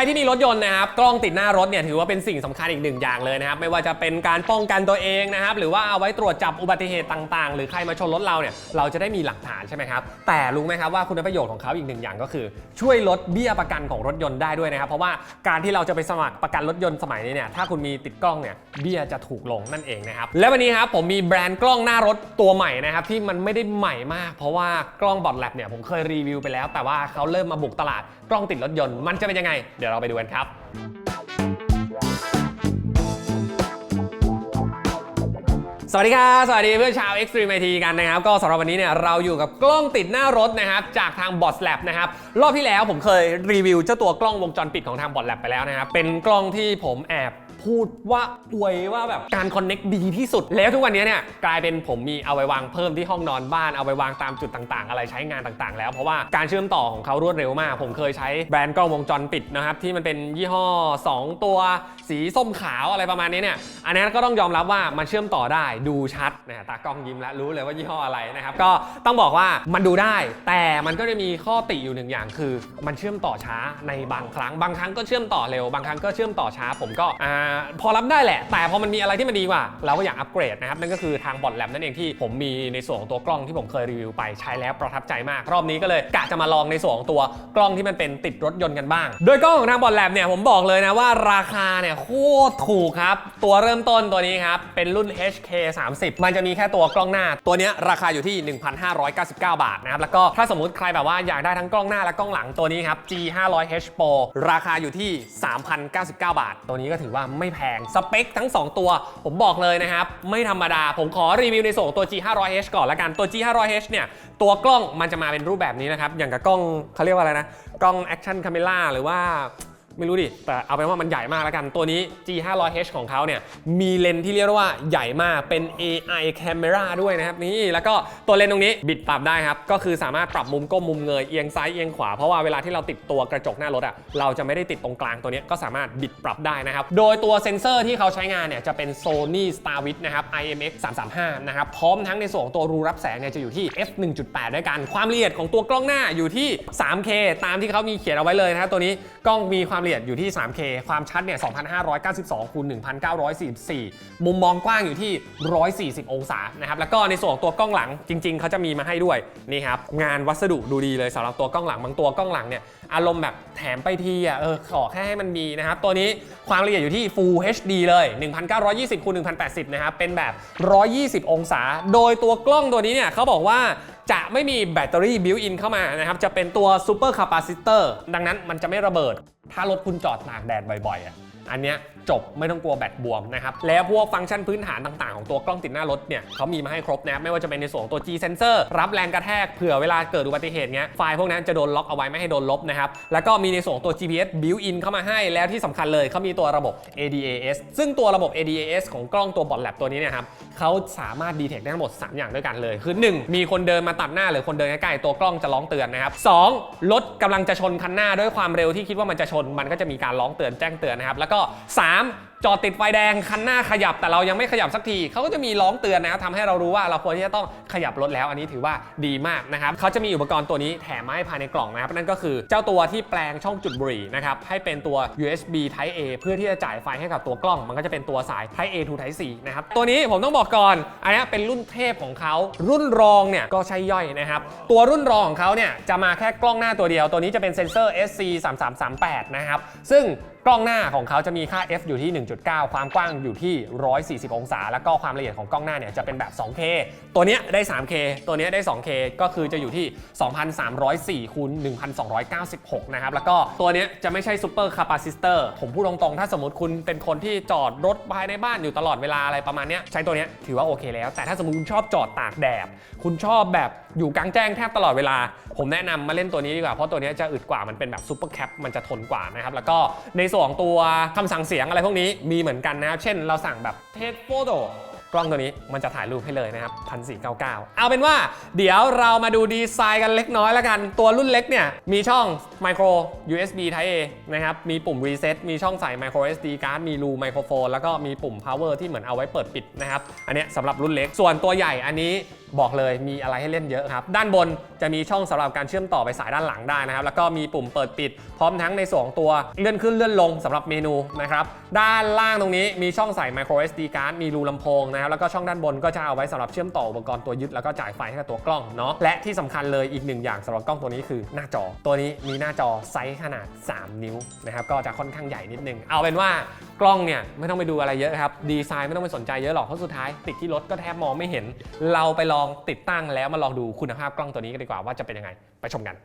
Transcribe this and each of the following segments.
รที่มีรถยนต์นะครับกล้องติดหน้ารถเนี่ยถือว่าเป็นสิ่งสำคัญอีกหนึ่งอย่างเลยนะครับไม่ว่าจะเป็นการป้องกันตัวเองนะครับหรือว่าเอาไว้ตรวจจับอุบัติเหตุต่างๆ หรือใครมาชนรถเราเนี่ยเราจะได้มีหลักฐานใช่ไหมครับแต่รู้ไหมครับว่าคุณประโยชน์ของเขาอีกหนึ่งอย่างก็คือ ช่วยลดเบี้ยประกันของรถยนต์ได้ด้วยนะครับเพราะว่าการที่เราจะไปสมัครประกันรถยนต์สมัยนี้เนี่ยถ้าคุณมีติดกล้องเนี่ยเบี้ยจะถูกลงนั่นเองนะครับและวันนี้ครับผมมีแบรนด์กล้องหน้ารถตัวใหม่นะครับที่มันไม่ได้ใหม่มาก เพราะว่ากล้องบอทแลบเนี่ยผมเคยรีวิวไปแล้ว แต่ว่าเขาเริ่มมาบุกตลาด กล้องติดรถยนต์มันจะเป็นยังไง เดี๋ยวเราไปดูกันครับสวัสดีครับสวัสดีเพื่อนชาว Extreme IT กันนะครับ ก็สำหรับวันนี้เนี่ยเราอยู่กับกล้องติดหน้ารถนะครับจากทาง b o t Lab นะครับรอบที่แล้วผมเคยรีวิวเจ้าตัวกล้องวงจรปิดของทาง b o t Lab ไปแล้วนะครับเป็นกล้องที่ผมแอบ พูดว่าอวยว่าแบบการคอนเน็กดีที่สุด แล้วทุกวันนี้เนี่ยกลายเป็นผมมีเอาไปวางเพิ่มที่ห้องนอนบ้านเอาไปวางตามจุดต่างๆ อะไรใช้งานต่างๆ แล้วเพราะว่าการเชื่อมต่อของเขารวดเร็วมาก ผมเคยใช้แบรนด์กล้องวงจรปิดนะครับที่มันเป็นยี่ห้อ 2 ตัวสีส้มขาวอะไรประมาณนี้เนี่ยอันนี้ก็ต้องยอมรับว่ามันเชื่อมต่อได้ดูชัดนะฮะตากล้องยิ้มแล้วรู้เลยว่ายี่ห้ออะไรนะครับก็ต้องบอกว่ามันดูได้ แต่มันก็จะมีข้อติอยู่หนึ่งอย่างคือ มันเชื่อมต่อช้าในบางครั้งบางครั้งก็เชื่อมต่อเร็วบางครั้งก็เชื่อมต่อช้าผมก็อ่าพอรับได้แหละ แต่พอมันมีอะไรที่มันดีกว่า เราก็อยากอัปเกรดนะครับ นั่นก็คือทางบอทแลบนั่นเองที่ผมมีในส่วนของตัวกล้องที่ผมเคยรีวิวไปใช้แล้วประทับใจมาก รอบนี้ก็เลยกะจะมาลองในส่วนของตัวกล้องที่มันเป็นติดรถยนต์กันบ้าง โดยกล้องของทางบอทแลบเนี่ยผมบอกเลยนะว่าราคาเนี่ยโคตรถูกครับ ตัวเริ่มต้นตัวนี้ครับเป็นรุ่น HK 30มันจะมีแค่ตัวกล้องหน้า ตัวนี้ราคาอยู่ที่ 1,599 บาทนะครับแล้วก็ถ้าสมมติใครแบบว่าอยากได้ทั้งกล้องหน้าและกล้องหลังตัวนี้ครับ G 5 0 0 H Pro ราคาอยู่ที่ 3,099 บาท ตัวนี้ก็ถือว่าไม่แพง สเปคทั้ง 2 ตัว ผมบอกเลยนะครับ ไม่ธรรมดา ผมขอรีวิวในส่วนของตัว G 5 0 0 H ก่อนละกัน ตัว G 5 0 0 H เนี่ย ตัวกล้องมันจะมาเป็นรูปแบบนี้นะครับ อย่างกับกล้องเขาเรียกว่าอะไรนะ กล้องแอคชั่นคาเมล่าหรือว่า ไม่รู้ดิ แต่เอาเป็นว่ามันใหญ่มากแล้วกัน ตัวนี้ G 5 0 0 H ของเขาเนี่ย มีเลนส์ที่เรียกว่าใหญ่มาก เป็น AI camera ด้วยนะครับ นี่ แล้วก็ตัวเลนส์ตรงนี้บิดปรับได้ครับ ก็คือสามารถปรับมุมก้มมุมเงย เอียงซ้าย เอียงขวา เพราะว่าเวลาที่เราติดตัวกระจกหน้ารถอะ เราจะไม่ได้ติดตรงกลางตัวนี้ ก็สามารถบิดปรับได้นะครับ โดยตัวเซ็นเซอร์ที่เขาใช้งานเนี่ย จะเป็น Sony Starvis นะครับ IMX 335นะครับ พร้อมทั้งในส่วนของตัวรูรับแสงเนี่ยจะอยู่ที่ f 1.8ด้วยกัน ความละเอียดของตัวกล้องหน้าอยู่ที่ 3K ตามที่เขามีเขียนเอาไว้เลยนะครับตัวนี้กล้องมีความอยดอยู่ที่ 3K ความชัดเนี่ย 2,592คูณ1,944 มุมมองกว้างอยู่ที่ 140 องศานะครับ แล้วก็ในส่วนของตัวกล้องหลังจริง ๆ เขาจะมีมาให้ด้วยนี่ครับ งานวัสดุดูดีเลยสำหรับตัวกล้องหลังบางตัวกล้องหลังเนี่ยอารมณ์แบบแถมไปทีอะเออขอแค่ให้มันมีนะครับ ตัวนี้ความละเอียดอยู่ที่ Full HD เลย 1920คูณ1080นะครับเป็นแบบ 120 องศา โดยตัวกล้องตัวนี้เนี่ยเขาบอกว่า จะไม่มีแบตเตอรี่บิวอินเข้ามานะครับ จะเป็นตัวซูเปอร์คาปาซิเตอร์ดังนั้นมันจะไม่ระเบิด ถ้ารถคุณจอดตากแดดบ่อยๆ อันเนี้ยจบไม่ต้องกลัวแบตบวมนะครับ แล้วพวกฟังก์ชันพื้นฐานต่างๆ ของตัวกล้องติดหน้ารถเนี่ยเขามีมาให้ครบนะครับไม่ว่าจะเป็นในส่วนของตัว G sensor รับแรงกระแทกเผื่อเวลาเกิดอุบัติเหตุเงี้ยไฟล์พวกนั้นจะโดนล็อกเอาไว้ไม่ให้โดนลบนะครับ แล้วก็มีในส่วนของตัว GPS built in เข้ามาให้ แล้วที่สำคัญเลยเขามีตัวระบบ ADAS ซึ่งตัวระบบ ADAS ของกล้องตัวบอทแลบตัวนี้เนะครับเขาสามารถดีเทคได้ทั้งหมด 3 อย่างด้วยกันเลยคือ 1 มีคนเดินมาตัดหน้าหรือคนเดินใกล้ๆตัวกล้องจะร้องเตือนนะครับสองรถกำลังจะชนคันหน้าด้วยความเร็วที่คิดว่ามันจะชนมันก็จะมีการร้องเตือนแจ้งเตือนนะครับแล้วก็3 จอดติดไฟแดงคันหน้าขยับแต่เรายังไม่ขยับสักทีเขาก็จะมีร้องเตือนนะครับทำให้เรารู้ว่าเราควรที่จะต้องขยับรถแล้ว อันนี้ถือว่าดีมากนะครับเขาจะมีอุปกรณ์ตัวนี้แถมมาให้ภายในกล่องนะครับนั่นก็คือเจ้าตัวที่แปลงช่องจุดบุหรี่นะครับให้เป็นตัว USB Type A เพื่อที่จะจ่ายไฟให้กับตัวกล้อง มันก็จะเป็นตัวสาย Type A to Type C นะครับตัวนี้ผมต้องบอกก่อนอันนี้เป็นรุ่นเทพของเขารุ่นรองเนี่ยก็ใช่ย่อยนะครับตัวรุ่นรองของเขาเนี่ยจะมาแค่กล้องหน้าตัวเดียว ตัวนี้จะเป็นเซนเซอร์ SC 3338นะครับซึ่ง กล้องหน้าของเขาจะมีค่า f อยู่ที่ 1.9 ความกว้างอยู่ที่ 140 องศา แล้วก็ความละเอียดของกล้องหน้าเนี่ยจะเป็นแบบ 2K ตัวเนี้ยได้ 3K ตัวเนี้ยได้ 2K ก็คือจะอยู่ที่ 2,304คูณ1,296 นะครับ แล้วก็ตัวเนี้ยจะไม่ใช่ซูเปอร์คาปาซิเตอร์ผมพูดตรงๆ ถ้าสมมติคุณเป็นคนที่จอดรถภายในบ้านอยู่ตลอดเวลาอะไรประมาณเนี้ยใช้ตัวเนี้ยถือว่าโอเคแล้ว แต่ถ้าสมมติคุณชอบจอดตากแดดคุณชอบแบบอยู่กลางแจ้งแทบตลอดเวลา ผมแนะนำมาเล่นตัวนี้ดีกว่า เพราะตัวนี้จะอึดกว่ามันเป็นแบบซูเปอร์แคปมันจะทนกว่านะครับ แล้วก็ในส่วนของตัวคำสั่งเสียงอะไรพวกนี้มีเหมือนกันนะครับ เช่นเราสั่งแบบเทสโฟโตกล้องตัวนี้มันจะถ่ายรูปให้เลยนะครับ1499เอาเป็นว่าเดี๋ยวเรามาดูดีไซน์กันเล็กน้อยแล้วกัน ตัวรุ่นเล็กเนี่ย มีช่อง micro USB Type A นะครับ มีปุ่ม reset มีช่องใส่ micro SD card มีรูไมโครโฟนแล้วก็มีปุ่ม power ที่เหมือนเอาไว้เปิดปิดนะครับ อันนี้สำหรับรุ่นเล็ก ส่วนตัวใหญ่อันนี้ บอกเลยมีอะไรให้เล่นเยอะครับ ด้านบนจะมีช่องสำหรับการเชื่อมต่อไปสายด้านหลังได้นะครับ แล้วก็มีปุ่มเปิดปิด พร้อมทั้งในส่วนของตัวเลื่อนขึ้นเลื่อนลงสำหรับเมนูนะครับ ด้านล่างตรงนี้มีช่องใส่ micro SD card มีรูลำโพงนะครับ แล้วก็ช่องด้านบนก็จะเอาไว้สำหรับเชื่อมต่ออุปกรณ์ตัวยึดแล้วก็จ่ายไฟให้กับตัวกล้องเนาะ และที่สำคัญเลยอีกหนึ่งอย่างสำหรับกล้องตัวนี้คือหน้าจอ ตัวนี้มีหน้าจอไซส์ขนาด 3 นิ้วนะครับ ก็จะค่อนข้างใหญ่นิดนึง เอาเป็นว่ากล้องเนี่ยไม่ต้องไปดูอะไรเยอะครับ ดีไซน์ไม่ต้องไปสนใจเยอะหรอก เพราะสุดท้ายติดที่รถก็แทบมองไม่เห็น เราไปลอองติดตั้งแล้วมาลองดูคุณภาพกล้องตัวนี้กันดีกว่าว่าจะเป็นยังไง ไปชมกัน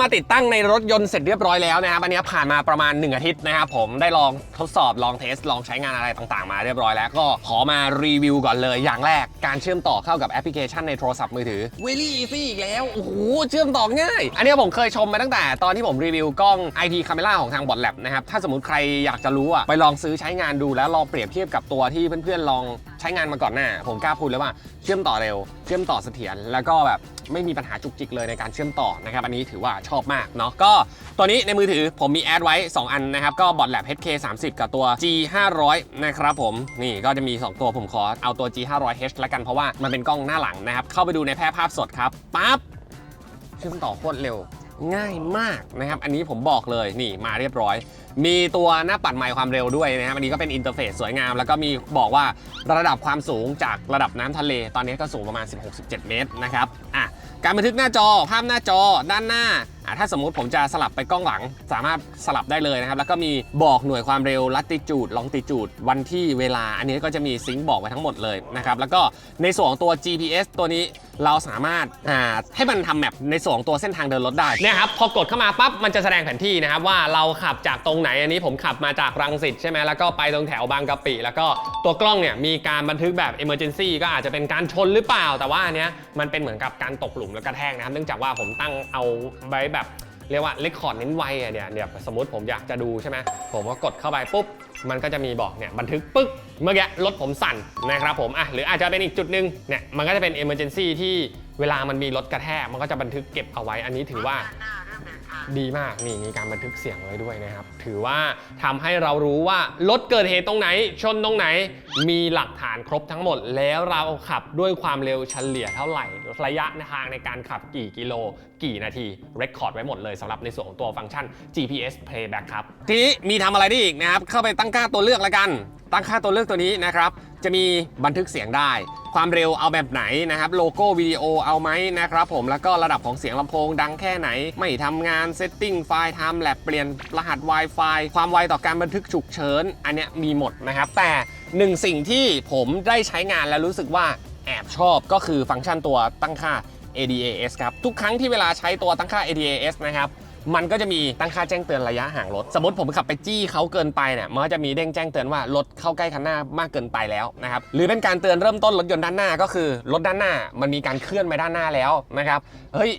มาติดตั้งในรถยนต์เสร็จเรียบร้อยแล้วนะครับอันนี้ผ่านมาประมาณ 1 อาทิตย์นะครับผมได้ลองทดสอบลองเทส ลองใช้งานอะไรต่างๆ มาเรียบร้อยแล้วก็ขอมารีวิวก่อนเลย อย่างแรกการเชื่อมต่อเข้ากับแอปพลิเคชันในโทรศัพท์มือถือ Very easy อีกแล้วโอ้โหเชื่อมต่อง่าย อันนี้ผมเคยชมมาตั้งแต่ตอนที่ผมรีวิวกล้อง IP Camera ของทางบอ t แลบนะครับถ้าสมมติใครอยากจะรู้อะไปลองซื้อใช้งานดูแล้วลองเปรียบเทียบกับตัวที่เพื่อนๆลองใช้งานมาก่อนหน้า ผมกล้าพูดเลยว่าเชื่อมต่อเร็ว เชื่อมต่อเสถียรแล้วก็แบบไม่มีปัญหาจุกจิกเลยในการเชื่อมต่อนะครับอันนี้ถือว่าชอบมากเนาะก็ตัวนี้ในมือถือผมมีแอดไว้ 2 อันนะครับ ก็บอ t แลบ HK 30กับตัว G 500นะครับผมนี่ก็จะมี 2 ตัวผมขอเอาตัว G 500 H ละกันเพราะว่ามันเป็นกล้องหน้าหลังนะครับเข้าไปดูในแพร่ภาพสดครับปั๊บเชื่อมต่อโคตรเร็ว ง่ายมากนะครับ อันนี้ผมบอกเลยนี่มาเรียบร้อย มีตัวหน้าปัดไมค์ความเร็วด้วยนะครับ อันนี้ก็เป็นอินเทอร์เฟซสวยงาม แล้วก็มีบอกว่าระดับความสูงจากระดับน้ำทะเล ตอนนี้ก็สูงประมาณ 16-17 เมตรนะครับ อะ การบันทึกหน้าจอ ภาพหน้าจอ ด้านหน้าถ้าสมมุติผมจะสลับไปกล้องหลัง สามารถสลับได้เลยนะครับ แล้วก็มีบอกหน่วยความเร็วลัติจูดลองติจูดวันที่เวลา อันนี้ก็จะมีซิงค์บอกไว้ทั้งหมดเลยนะครับ แล้วก็ในส่วนของตัว GPS ตัวนี้เราสามารถให้มันทำแมปในส่วนของตัวเส้นทางเดินรถได้นี่ยครับพอกดเข้ามาปั๊บมันจะแสดงแผนที่นะครับว่าเราขับจากตรงไหนอันนี้ผมขับมาจากรังสิตใช่ไหมแล้วก็ไปตรงแถวบางกะปิ แล้วก็ตัวกล้องเนี่ยมีการบันทึกแบบ Emergency ก็อาจจะเป็นการชนหรือเปล่า แต่ว่าอันเนี้ยมันเป็นเหมือนกับการตกหลุมแล้วกระแทกนะครับเนื่องจากว่าผมตั้งเอาไว้แบบเรียกว่าเลคคอร์ดเน้นไวอะเนี่ยเดี๋ยวสมมติผมอยากจะดูใช่ไหมผมก็กดเข้าไปปุ๊บ มันก็จะมีบอกเนี่ยบันทึกปึ๊กเมื่อกี้รถผมสั่นนะครับผมอะหรืออาจจะเป็นอีกจุดหนึ่งเนี่ยมันก็จะเป็น Emergency ที่เวลามันมีรถกระแทกมันก็จะบันทึกเก็บเอาไว้อันนี้ถือว่า ดีมากนี่มีการบันทึกเสียงไว้ด้วยนะครับ ถือว่าทำให้เรารู้ว่ารถเกิดเหตุตรงไหน ชนตรงไหน มีหลักฐานครบทั้งหมด แล้วเราขับด้วยความเร็วเฉลี่ยเท่าไหร่ ระยะทางในการขับกี่กิโล กี่นาทีเรคคอร์ดไว้หมดเลยสำหรับในส่วนของตัวฟังก์ชัน GPS Playback ครับ ทีนี้มีทำอะไรได้อีกนะครับ เข้าไปตั้งค่าตัวเลือกแล้วกัน ตั้งค่าตัวเลือกตัวนี้นะครับ จะมีบันทึกเสียงได้ ความเร็วเอาแบบไหนนะครับ โลโก้วิดีโอเอาไหมนะครับผม แล้วก็ระดับของเสียงลำโพงดังแค่ไหน ไม่ทำงานเซตติ้งไฟล์ไทม์แลบเปลี่ยนรหัส Wi-Fi ความไวต่อการบันทึกฉุกเฉิน อันเนี้ยมีหมดนะครับ แต่หนึ่งสิ่งที่ผมได้ใช้งานแล้วรู้สึกว่าแอบชอบก็คือฟังก์ชันตัวตั้งค่า ADAS ครับ ทุกครั้งที่เวลาใช้ตัวตั้งค่า ADAS นะครับ มันก็จะมีตั้งค่าแจ้งเตือนระยะห่างรถ สมมติผมขับไปจี้เขาเกินไปเนี่ยมันก็จะมีเด้งแจ้งเตือนว่ารถเข้าใกล้คันหน้ามากเกินไปแล้วนะครับหรือเป็นการเตือนเริ่มต้นรถยนต์ด้านหน้าก็คือรถด้านหน้ามันมีการเคลื่อนไปด้านหน้าแล้วนะครับเฮ้ย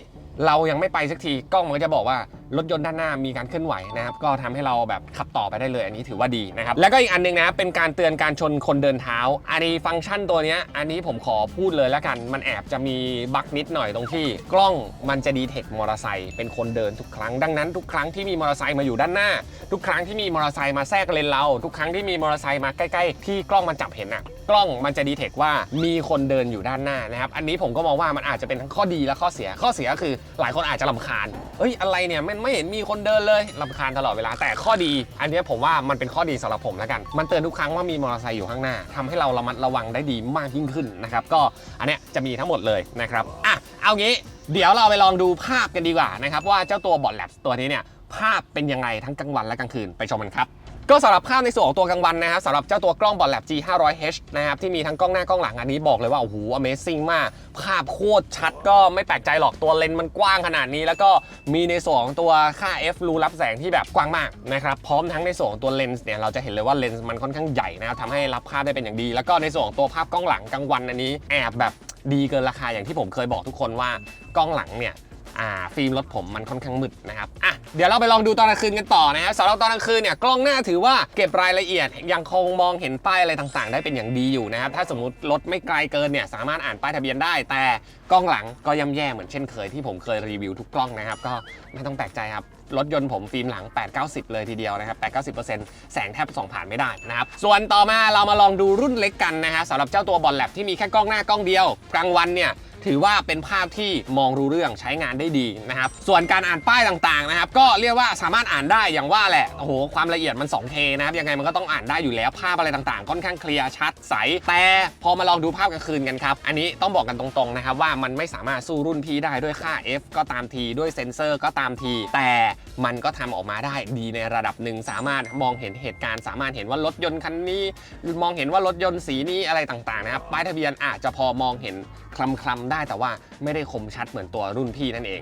เรายังไม่ไปสักทีกล้องมันก็จะบอกว่า รถยนต์ด้านหน้ามีการเคลื่อนไหวนะครับก็ทำให้เราแบบขับต่อไปได้เลย อันนี้ถือว่าดีนะครับแล้วก็อีกอันหนึงนะเป็นการเตือนการชนคนเดินเท้า อันนี้ฟังก์ชันตัวนี้อันนี้ผมขอพูดเลยแล้วกัน มันแอบจะมีบั๊กนิดหน่อยตรงที่ กล้องมันจะดีเทคมอเตอร์ไซค์เป็นคนเดินทุกครั้งดังนั้นทุกครั้งที่มีมอเตอร์ไซค์มาอยู่ด้านหน้า ทุกครั้งที่มีมอเตอร์ไซค์มาแทรกเลนเราทุกครั้งที่มีมอเตอร์ไซค์มาใกล้ๆที่กล้องมันจับเห็นอะกล้องมันจะดีเทคว่ามีคนเดินอยู่ด้านหน้านะครับอันนี้ผมก็มองว่ามันอาจจะเป็นทั้งข้อดีและข้อเสียข้อเสียก็คือ หลายคนอาจจะลำคาญเอ้ยอะไรเนี่ยมันไม่เห็นมีคนเดินเลยลำคาญตลอดเวลาแต่ข้อดี อันเนี้ยผมว่ามันเป็นข้อดีสำหรับผมแล้วกัน มันเตือนทุกครั้งว่ามีมอเตอร์ไซค์อยู่ข้างหน้าทำให้เราระมัดระวังได้ดีมากยิ่งขึ้นนะครับก็อันเนี้ยจะมีทั้งหมดเลยนะครับอะเอางี้เดี๋ยวเราไปลองดูภาพกันดีกว่านะครับว่าเจ้าตัวบอทแลบตัวนี้เนี่ยภาพเป็นยังไงทั้งกลางวันและกลางคืนไปชมกันครับ ก็สำหรับภาพในส่วนของตัวกลางวันนะครับสำหรับเจ้าตัวกล้องบอทแลบ G 5 0 0 H นะครับที่มีทั้งกล้องหน้ากล้องหลังอันนี้บอกเลยว่าโอ้โห Amazing มาก ภาพโคตรชัดก็ไม่แปลกใจหรอกตัวเลนส์มันกว้างขนาดนี้ แล้วก็มีในส่วนของตัวค่า f รูรับแสงที่แบบกว้างมากนะครับพร้อมทั้งในส่วนของตัวเลนส์เนี่ยเราจะเห็นเลยว่าเลนส์มันค่อนข้างใหญ่นะครับทำให้รับภาพได้เป็นอย่างดี แล้วก็ในส่วนของตัวภาพกล้องหลังกลางวันอันนี้แอบแบบดีเกินราคาอย่างที่ผมเคยบอกทุกคนว่ากล้องหลังเนี่ย อ่าฟิล์มรถผมมันค่อนข้างมืดนะครับอะเดี๋ยวเราไปลองดูตอนกลางคืนกันต่อนะครับสำหรับตอนกลางคืนเนี่ยกล้องหน้าถือว่าเก็บรายละเอียดยังคงมองเห็นป้ายอะไรต่างๆ ได้เป็นอย่างดีอยู่นะครับถ้าสมมติรถไม่ไกลเกินเนี่ยสามารถอ่านป้ายทะเบียนได้ แต่กล้องหลังก็ย่ำแย่เหมือนเช่นเคยที่ผมเคยรีวิวทุกกล้องนะครับก็ไม่ต้องแปลกใจครับรถยนต์ผมฟิล์มหลัง 8-90 เลยทีเดียวนะครับ8-90%แสงแทบส่องผ่านไม่ได้นะครับส่วนต่อมาเรามาลองดูรุ่นเล็กกันนะฮะสำหรับเจ้าตัวบอลแลบที่มีแค่กล้องหน้ากล้องเดียว กลางวันเนี่ย ถือว่าเป็นภาพที่มองรู้เรื่องใช้งานได้ดีนะครับ ส่วนการอ่านป้ายต่างๆนะครับ ก็เรียกว่าสามารถอ่านได้อย่างว่าแหละ โอ้โห ความละเอียดมัน 2K นะครับ ยังไงมันก็ต้องอ่านได้อยู่แล้ว ภาพอะไรต่างๆ ค่อนข้างเคลียร์ชัดใส แต่พอมาลองดูภาพกลางคืนกันครับ อันนี้ต้องบอกกันตรงๆนะครับว่ามันไม่สามารถสู้รุ่นพี่ได้ด้วยค่า F ก็ตามทีด้วยเซ็นเซอร์ก็ตามที แต่มันก็ทำออกมาได้ดีในระดับหนึ่งสามารถมองเห็นเหตุการณ์ สามารถเห็นว่ารถยนต์คันนี้ มองเห็นว่ารถยนต์สีนี้อะไรต่างๆนะครับป้ายทะเบียนอาจจะพอมองเห็นคลำๆได้แต่ว่าไม่ได้คมชัดเหมือนตัวรุ่นพี่นั่นเอง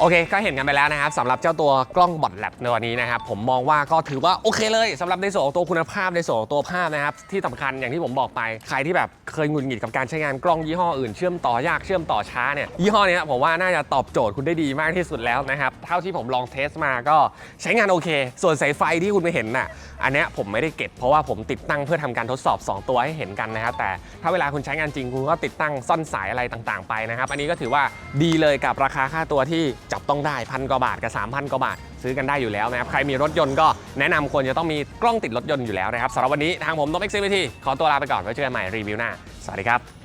โอเค ก็เห็นกันไปแล้วนะครับสำหรับเจ้าตัวกล้องบอดแลบในวันนี้นะครับผมมองว่าก็ถือว่าโอเคเลยสำหรับในส่วนของตัวคุณภาพในส่วนของตัวภาพนะครับที่สำคัญอย่างที่ผมบอกไปใครที่แบบเคยหงุดหงิดกับการใช้งานกล้องยี่ห้ออื่นเชื่อมต่อยากเชื่อมต่อช้าเนี่ยยี่ห้อเนี้ยผมว่าน่าจะตอบโจทย์คุณได้ดีมากที่สุดแล้วนะครับเท่าที่ผมลองเทสมาก็ใช้งานโอเค ส่วนสายไฟที่คุณไปเห็นน่ะอันเนี้ยผมไม่ได้เก็บเพราะว่าผมติดตั้งเพื่อทำการทดสอบ 2 ตัวให้เห็นกันนะครับแต่ถ้าเวลาคุณใช้งานจริงคุณก็ติดตั้งซ่อนสายอะไรต่าง ๆ ไปนะครับอันนี้ก็ถือว่าดีเลยกับราคาค่าตัวที่จับต้องได้พันกว่าบาทกับ 3,000 กว่าบาท ซื้อกันได้อยู่แล้วนะครับ ใครมีรถยนต์ก็แนะนำควรจะต้องมีกล้องติดรถยนต์อยู่แล้วนะครับสำหรับวันนี้ทางผมนพเอ็กซ์ซีขอตัวลาไปก่อนไว้เจอกันใหม่รีวิวหน้าสวัสดีครับ